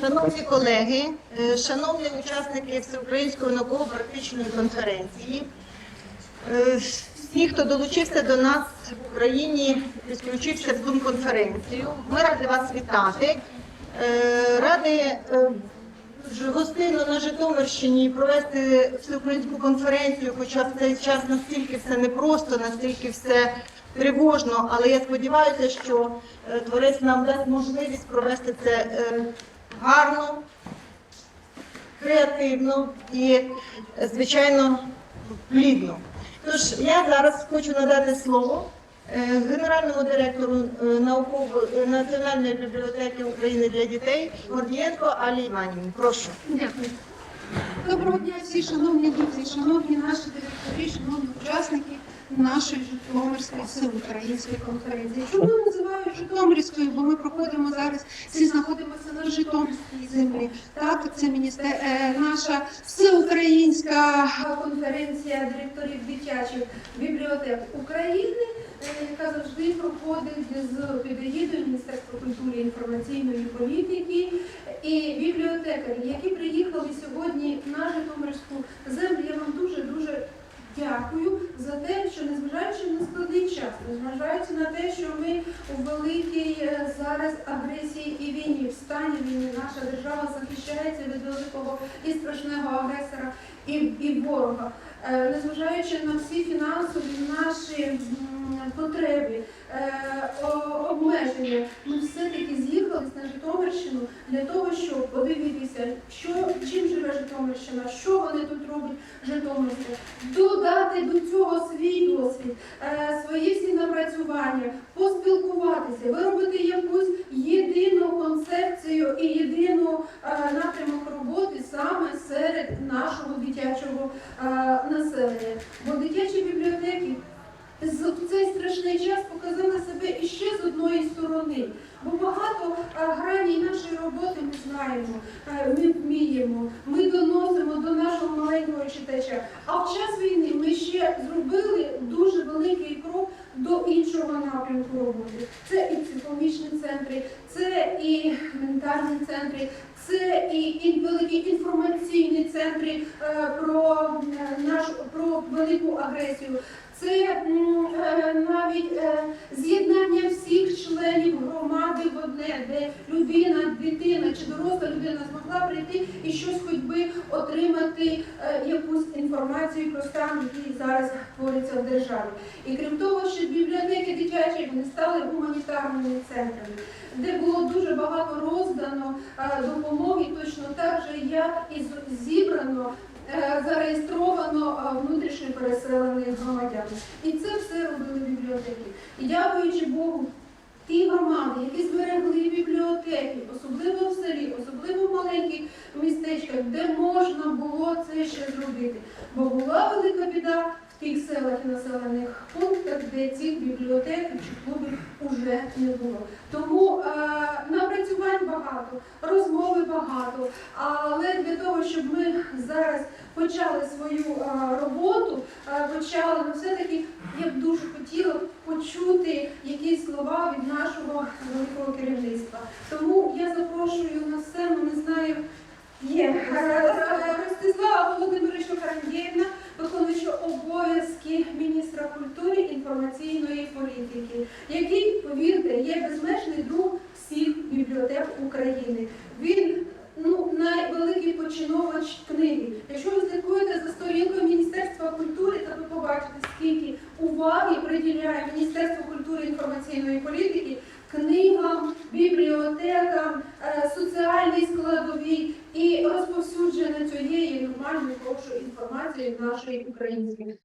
Шановні колеги, е, шановні учасники Всеукраїнської науково-практичної конференції, е, всі, хто долучився до нас в Україні, підключився в Zoom-конференцію, ми раді вас вітати. Е, Раді е, гостинно на Житомирщині провести всеукраїнську конференцію, хоча в цей час настільки все непросто, настільки все тривожно, але я сподіваюся, що творець нам дасть можливість провести це гарно, креативно і, звичайно, плідно. Тож я зараз хочу надати слово е, генеральному директору е, науково- е, Національної бібліотеки України для дітей Гордієнко Алі Іванівні. Прошу. Дякую. Доброго дня всі, шановні друзі, шановні наші директори, шановні учасники нашої Житомирської всеукраїнської конференції. Чому я називаю Житомирською? Бо ми проходимо зараз, всі знаходимося на Житомирській землі. Так, це міністер... е, наша всеукраїнська конференція директорів дитячих бібліотек України, е, яка завжди проходить з під егідою Міністерства культури інформаційної політики і бібліотекарі, які приїхали сьогодні на Житомирську землю. Я вам дуже дуже дякую за те, що незважаючи на незважаючи на те, що ми у великій е, зараз агресії і війні, в стані війни, наша держава захищається від великого і страшного агресора і, і ворога. Е, Незважаючи на всі фінансові наші потреби, е, обмеження, ми все-таки з'їхались на Житомирщину для того, щоб подивитися, що чим живе Житомирщина, що вони тут роблять житомирці, додати до цього свій досвід, свої всі напрацювання, поспілкуватися, виробити якусь єдину концепцію і єдину е, напрямок роботи саме серед нашого дитячого е, населення. Бо дитячі бібліотеки в цей страшний час показали себе іще з одної сторони. Бо багато е, граній нашої роботи ми знаємо, ми вміємо, ми доносимо до нашого маленького читача. А в час війни ми ще зробили дуже великий крок до іншого напрямку роботи. Це і психологічні центри, це і ментальні центри, це і, великі інформаційні центри е, про е, велику агресію. Це е, навіть е, з'єднання всіх членів громади в одне, де людина, дитина чи доросла людина змогла прийти і щось хоч би отримати е, якусь інформацію про стан, який зараз твориться в державі. І крім того, що бібліотеки дитячі вони стали гуманітарними центрами, де було дуже багато роздано допомоги, точно так же як і зібрано зареєстровано е, внутрішньо переселених громадян. І це все робили бібліотеки. І дякуючи Богу, ті громади, які зберегли бібліотеки, особливо в селі, особливо в маленьких містечках, де можна було це ще зробити. Бо була велика біда в тих селах і населених пунктах, де цих бібліотек чи клубів уже не було. Тому е, напрацювань багато, розмови багато. Але для того, щоб ми зараз почали свою е, роботу, е, почали, ну все-таки я б дуже хотіла почути якісь слова від нашого великого керівництва. Тому я запрошую на сцену, не знаю, є Ростислава Володимировича Карандєвна, виконуюча обов'язки міністра культури інформаційної політики, безмежний друг всіх бібліотек України. Він ну, найвеликий починовувач книги. Якщо ви слідкуєте за сторінкою Міністерства культури, то ви побачите, скільки уваги приділяє Міністерство культури і інформаційної політики книгам, бібліотекам, е, соціальній складовій і розповсюдження цієї нормальної хорошої інформації нашої української.